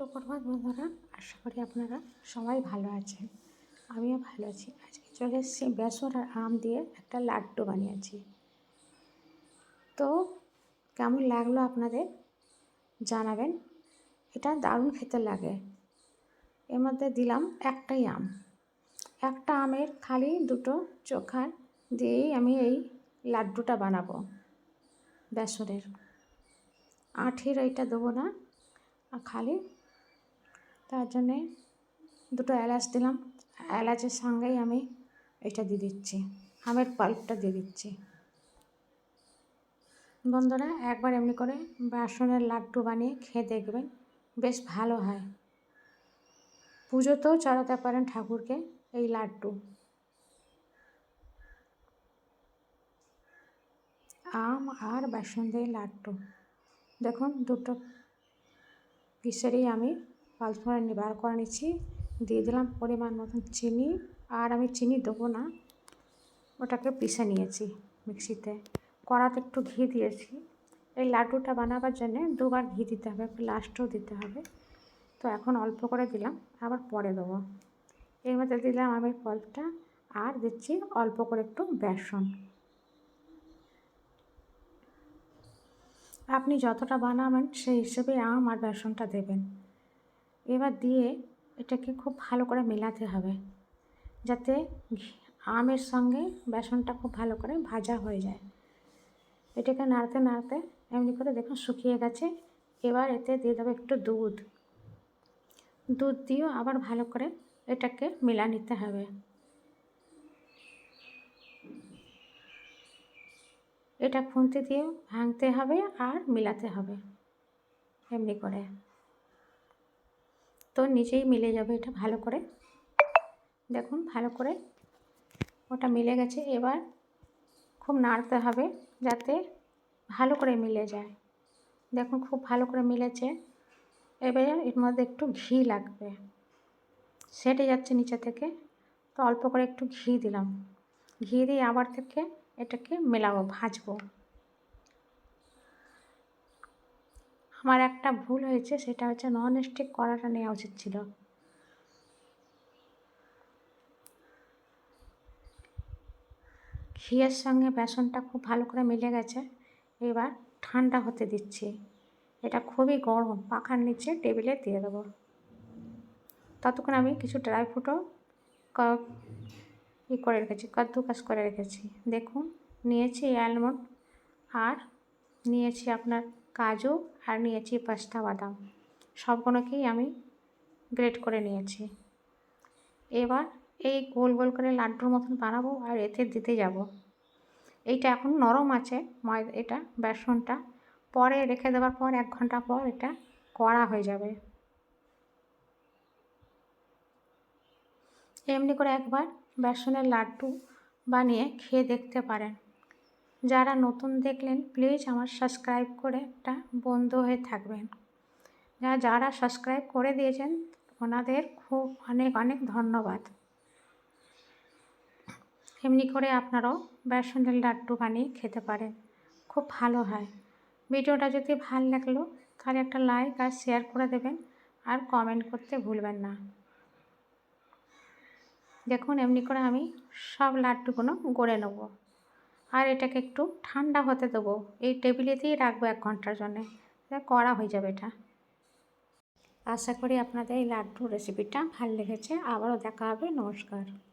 সুপ্রভাত বন্ধুরা, আশা করি আপনারা সবাই ভালো আছেন। আমিও ভালো আছি। আজকে চলে এসেছি বেসন আর আম দিয়ে একটা লাড্ডু বানিয়েছি। তো কেমন লাগল আপনাদের জানাবেন। এটা দারুণ খেতে লাগে। এর মধ্যে দিলাম একটাই আম। একটা আমের খালি দুটো চোখার দিয়েই আমি এই লাড্ডুটা বানাবো বেসনের আঠের এইটা দেবো না খালি তার জন্যে দুটো এলাচ দিলাম। এলাচের সঙ্গেই আমি এটা দিয়ে দিচ্ছি। আমের পাল্পটা দিয়ে দিচ্ছি। বন্ধুরা, একবার এমনি করে বাসনের লাড্ডু বানিয়ে খেয়ে দেখবেন, বেশ ভালো হয়। পুজোতেও চড়াতে পারেন ঠাকুরকে এই লাড্ডু। আম আর বেসন দিয়ে লাড্ডু। দেখুন, দুটো পিসেরই আমি পালফোড়া বার করে নিচ্ছি। দিয়ে দিলাম পরিমাণ মতন চিনি। আর আমি চিনি দেবো না, ওটাকে পিষে নিয়েছি মিক্সিতে। কড়াতে একটু ঘি দিয়েছি। এই লাড্ডুটা বানাবার জন্যে দুবার ঘি দিতে হবে লাস্টও দিতে হবে। তো এখন অল্প করে দিলাম, আবার পরে দেবো। এর মধ্যে দিলাম আমি পল্পটা আর দিচ্ছি অল্প করে একটু বেসন। আপনি যতটা বানাবেন সেই হিসেবে আম আর বেসনটা দেবেন। এবার দিয়ে এটাকে খুব ভালো করে মেলাতে হবে। যাতে আমের সঙ্গে বেসনটা খুব ভালো করে ভাজা হয়ে যায়। এটাকে নাড়তে নাড়তে এমনি করে দেখুন শুকিয়ে গেছে। এবার এতে দিয়ে দেবো একটু দুধ। দুধ দিয়েও আবার ভালো করে এটাকে মেলা নিতে হবে। এটা খুন্তি দিয়েও ভাঙতে হবে আর মিলাতে হবে। এমনি করে। তো নিচেই মিলে যাবে এটা ভালো করে। দেখুন, ভালো করে ওটা মিলে গেছে। এবার খুব নাড়তে হবে যাতে ভালো করে মিলে যায়। দেখুন, খুব ভালো করে মিলেছে। এবার এর মধ্যে একটু ঘি লাগবে। সেটে যাচ্ছে নিচে থেকে। তো অল্প করে একটু ঘি দিলাম। ঘি দিয়ে আবার থেকে এটাকে মেলাবো, ভাজবো। আমার একটা ভুল হয়েছে, সেটা হচ্ছে নন স্টিক কড়াটা নেওয়া উচিত ছিল। ঘিয়ের সঙ্গে বেসনটা খুব ভালো করে মিলে গেছে। এবার ঠান্ডা হতে দিচ্ছি। এটা খুবই গরম, পাখার নিচে টেবিলে দিয়ে দেবো। ততক্ষণ আমি কিছু ড্রাই ফ্রুটও ই করে রেখেছি, কাদ্দুকাস করে রেখেছি। দেখুন, নিয়েছি অ্যালমন্ড আর নিয়েছি আপনার কাজু আর নিয়েছি পাস্তা বাদাম। সবগুলোকেই আমি গ্রেট করে নিয়েছি। এবার এই গোল গোল করে লাড্ডুর মতন বানাবো আর এতে দিতে যাব। এইটা এখন নরম আছে ময়দা এটা বেসনটা পরে রেখে দেওয়ার পর এক ঘণ্টা পর এটা কড়া হয়ে যাবে। এমনি করে একবার বেসনের লাড্ডু বানিয়ে খেয়ে দেখতে পারেন। যারা নতুন দেখলেন প্লিজ আমার সাবস্ক্রাইব করে একটা বন্ধু হয়ে থাকবেন। যা, যারা সাবস্ক্রাইব করে দিয়েছেন, ওনাদের খুব অনেক অনেক ধন্যবাদ। এমনি করে আপনারাও বেসনের লাড্ডু বানিয়ে খেতে পারেন। খুব ভালো হয়। ভিডিওটা যদি ভালো লাগল, তাহলে একটা লাইক আর শেয়ার করে দেবেন, আর কমেন্ট করতে ভুলবেন না। দেখুন, এমনি করে আমি সব লাড্ডুগুলো গড়ে নেব। আর এটাকে একটু ঠান্ডা হতে দেবো। এই টেবিলেতেই রাখব এক ঘণ্টার জন্যে। করা হয়ে যাবে এটা। আশা করি আপনাদের এই লাড্ডুর রেসিপিটা ভালো লেগেছে। আবারও দেখা হবে। নমস্কার।